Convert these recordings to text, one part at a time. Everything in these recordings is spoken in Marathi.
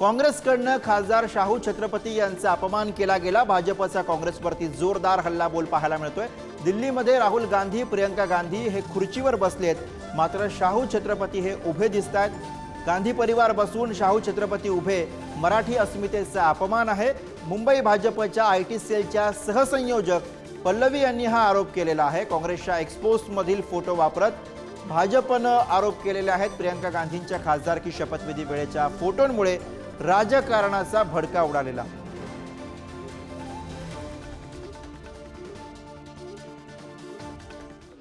काँग्रेसकडनं खासदार शाहू छत्रपती यांचा अपमान केला गेला. भाजपचा काँग्रेसवरती जोरदार हल्लाबोल पाहायला मिळतोय. दिल्लीमध्ये राहुल गांधी प्रियंका गांधी हे खुर्चीवर बसलेत मात्र शाहू छत्रपती हे उभे दिसत आहेत गांधी परिवार बसून शाहू छत्रपती उभे. मराठी अस्मितेचा अपमान आहे. मुंबई भाजपच्या आय टी सेलच्या सहसंयोजक पल्लवी यांनी हा आरोप केलेला आहे. काँग्रेसच्या एक्सपोस्टमधील फोटो वापरत भाजपनं आरोप केलेले आहेत. प्रियंका गांधींच्या खासदारकी शपथविधी वेळेच्या फोटोंमुळे राजकारणाचा भडका उडालेला.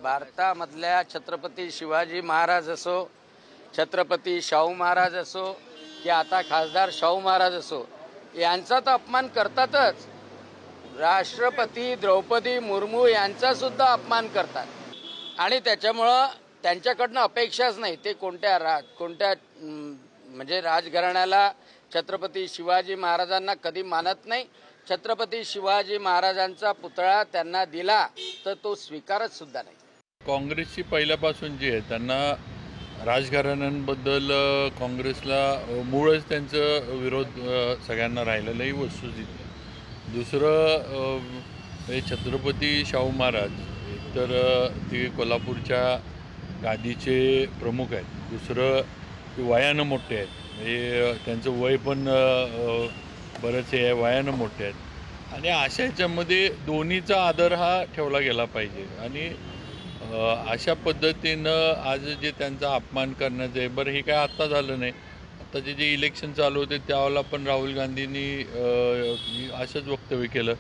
भारतामधल्या छत्रपती शिवाजी महाराज असो छत्रपती शाहू महाराज असो की आता खासदार शाहू महाराज असो यांचा तर अपमान करतातच. राष्ट्रपती द्रौपदी मुर्मू यांचा सुद्धा अपमान करतात. आणि त्याच्यामुळं त्यांच्याकडनं अपेक्षाच नाही. ते कोणत्या रा कोणत्या म्हणजे राजघराण्याला छत्रपती शिवाजी महाराजांना कधी मानत नाही. छत्रपती शिवाजी महाराजांचा पुतळा त्यांना दिला तर तो स्वीकारत सुद्धा नाही. काँग्रेसची पहिल्यापासून जी आहे त्यांना राजघराण्यांबद्दल काँग्रेसला मूळच त्यांचं विरोध सगळ्यांना राहिलेलं ही वस्तुस्थिती दुसरं हे छत्रपती शाहू महाराज तर ती ते कोल्हापूरच्या गादीचे प्रमुख आहेत. दुसरं ते वयानं मोठे आहेत. म्हणजे त्यांचं वय पण बरंच हे आहे. वयानं मोठे आहेत. आणि अशा ह्याच्यामध्ये दोन्हीचा आदर हा ठेवला गेला पाहिजे. आणि अशा पद्धतीनं आज जे त्यांचा अपमान करण्याचं आहे बरं हे काय आत्ता झालं नाही. आत्ताचे जे इलेक्शन चालू होते त्यावेळेला पण राहुल गांधींनी असंच वक्तव्य केलं.